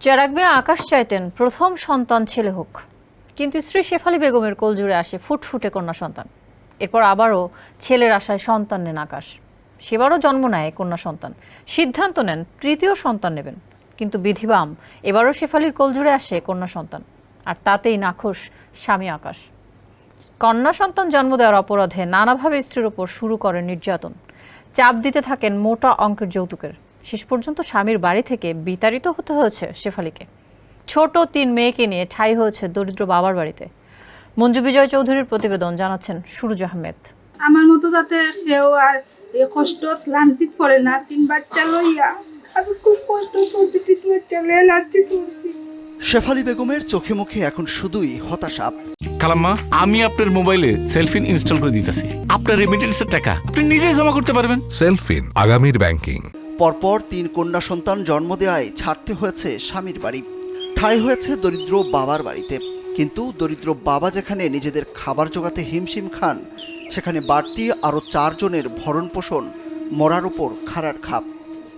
চেরাগ আকাশ চাইতেন প্রথম সন্তান ছেলে হোক। কিন্তু স্ত্রী শেফালি বেগমের কোলজুড়ে আসে ফুটফুটে কন্যা সন্তান। এরপর আবারও ছেলের আশায় সন্তান নেন আকাশ। সেবারও জন্ম নেয় কন্যা সন্তান। সিদ্ধান্ত নেন তৃতীয় সন্তান নেবেন। কিন্তু বিধিবাম, এবারও শেফালির কোলজুড়ে আসে কন্যা সন্তান। আর তাতেই নাখোশ স্বামী আকাশ। কন্যা সন্তান জন্ম দেওয়ার অপরাধে নানাভাবে স্ত্রীর ওপর শুরু করেন নির্যাতন। চাপ দিতে থাকেন মোটা অঙ্কের যৌতুকের। শেষ পর্যন্ত স্বামীর বাড়ি থেকে বিতাড়িত হতে হয়েছে শেফালিকে। ছোট তিন মেয়েকে নিয়ে ঠাই হয়েছে দরিদ্র বাবার বাড়িতে। মঞ্জু বিজয় চৌধুরীর প্রতিবেদন জানাচ্ছেন সুরজ আহমেদ। আমার মতো যাতে কেউ আর এ কষ্ট ক্লান্তিত পড়ে না তিন বাচ্চা লইয়া আমি খুব কষ্ট করছি তিন বাচ্চা লইয়া লান্তিত করছি। শেফালি বেগমের চোখে মুখে এখন শুধুই হতাশা। খালাম্মা আমি আপনার মোবাইলে সেলফিন ইনস্টল করে দিতেছি। আপনার রেমিটেন্সের টাকা আপনি নিজেই জমা করতে পারবেন। সেলফিন আগামীর ব্যাংকিং পরপর তিন কন্যা সন্তান জন্ম দেওয়ায় ছাড়তে হয়েছে স্বামীর বাড়ি। ঠাঁই হয়েছে দরিদ্র বাবার বাড়িতে। কিন্তু দরিদ্র বাবা যেখানে নিজেদের খাবার জোগাতে হিমশিম খান সেখানে বাড়তি আরও চারজনের ভরণ পোষণ মরার উপর খাড়ার খাপ।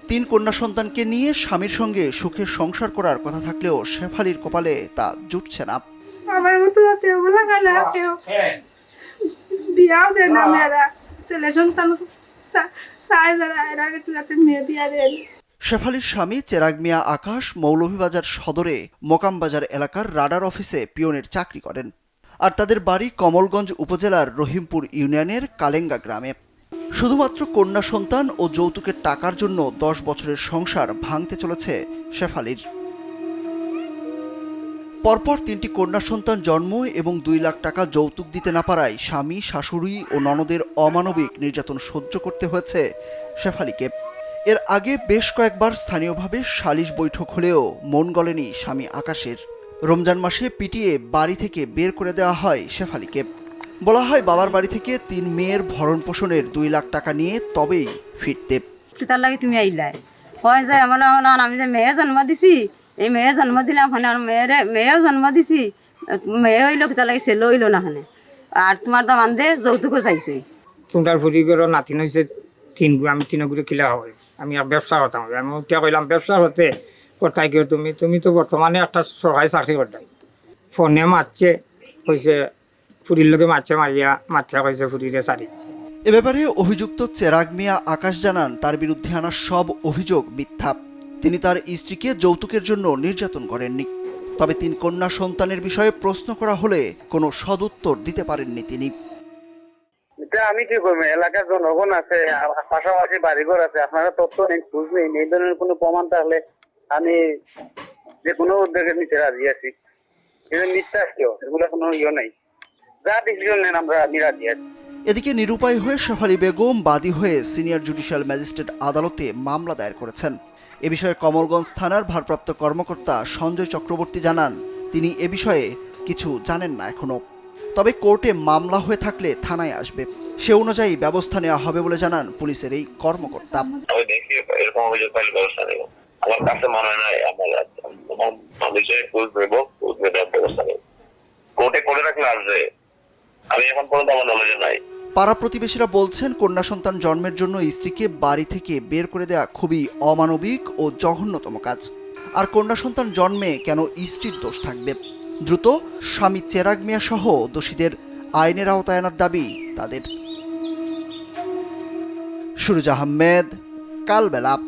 তিন কন্যা সন্তানকে নিয়ে স্বামীর সঙ্গে সুখে সংসার করার কথা থাকলেও শেফালির কপালে তা জুটছে না। আমার মতো কেউ বিয়াও দেয় না মেয়েরা। ছেলে সন্তান শেফালির স্বামী চেরাগ মিয়া আকাশ মৌলভীবাজার সদরে মোকামবাজার এলাকার রাডার অফিসে পিয়নের চাকরি করেন আর তাদের বাড়ি কমলগঞ্জ উপজেলার রহিমপুর ইউনিয়নের কালেঙ্গা গ্রামে। শুধুমাত্র কন্যা সন্তান ও যৌতুকের টাকার জন্য দশ বছরের সংসার ভাঙতে চলেছে শেফালির। পরপর তিনটি কন্যা সন্তান জন্ম এবং দুই লাখ টাকা যৌতুক দিতে না পারায় স্বামী, শাশুড়ি ও ননদের অমানবিক নির্যাতন সহ্য করতে হয়েছে শেফালিকে। এর আগে বেশ কয়েকবার স্থানীয়ভাবে সালিশ বৈঠক হলেও মন গলেনি স্বামী আকাশের। রমজান মাসে পিটিয়ে বাড়ি থেকে বের করে দেওয়া হয় শেফালিকে। বলা হয় বাবার বাড়ি থেকে তিন মেয়ের ভরণ পোষণের দুই লাখ টাকা নিয়ে তবেই ফিরতে। তার লাগে তুমি আইলাই হয় যে, আমার আমার আমি যে মেয়ে জন্ম দিছি এই মেয়ে জন্ম দিলাম মানে আর মেয়েরে মেয়েও জন্ম দিছি মেয়ে হইল তার লাগে ছেলে হইল না হানে। আর তোমার দাম আনদে যৌতুকও চাইছে। তোমরা ফুরিগেরও নাতিন হয়েছে তিন গু আমি তিন গুড়ে কিলা হয়। আমি আর ব্যবসা করতাম হবে। আমি উঠিয়া কইলাম ব্যবসা করতে করতাই কেউ তুমি? তুমি তো বর্তমানে একটা সরকারি চাকরি করতাই ফোনে মারছে কইছে ফুরির লোকে মারছে মারিয়া মাথা কইছে ফুরিরে সারিচ্ছে এ ব্যাপারে অভিযুক্ত চেরাগ মিয়া আকাশ জানান তার বিরুদ্ধে আনা সব অভিযোগ মিথ্যা। তিনি তার স্ত্রীকে যৌতুকের জন্য নির্যাতন করেননি। তবে তিন কন্যা সন্তানের বিষয়ে প্রশ্ন করা হলে কোনো সদুত্তর দিতে পারেননি তিনি। এটা আমি কি করব? এলাকার জনগণ আছে পাশাপাশি বাড়িঘর আছে। আপনারা তথ্য নেই খোঁজ নেই। এই ধরনের কোনো প্রমাণ থাকলে আমি যে কোনো উদ্যোগে নিতে রাজি আছি। মিথ্যা কেউ এগুলো কোনো ইয়ে নাই। যা ডিসিশন নেন আমরা আমি রাজি আছি। এদিকে নিরুপায় হয়ে শেফালি বেগম বাদী হয়ে সিনিয়র জুডিশিয়াল ম্যাজিস্ট্রেট আদালতে মামলা দায়ের করেছেন। এ বিষয়ে কমলগঞ্জ থানার ভারপ্রাপ্ত কর্মকর্তা সঞ্জয় চক্রবর্তী জানান, তিনি এ বিষয়ে কিছু জানেন না এখনও। তবে কোর্টে মামলা হয়ে থাকলে থানায় আসবে। সে অনুযায়ী ব্যবস্থা নেওয়া হবে বলে জানান পুলিশের এই কর্মকর্তা। আমি নেব। কোর্টে এখন পর্যন্ত আমার নলেজে নাই। পাড়া প্রতিবেশীরা বলছেন, কন্যা সন্তান জন্মের জন্য স্ত্রীকে বাড়ি থেকে বের করে দেওয়া খুবই অমানবিক ও জঘন্যতম কাজ। আর কন্যা সন্তান জন্মে কেন স্ত্রীর দোষ থাকবে? দ্রুত স্বামী চেরাগ মিয়া সহ দোষীদের আইনের আওতায় আনার দাবি তাদের। সুরজ আহমেদ, কালবেলা।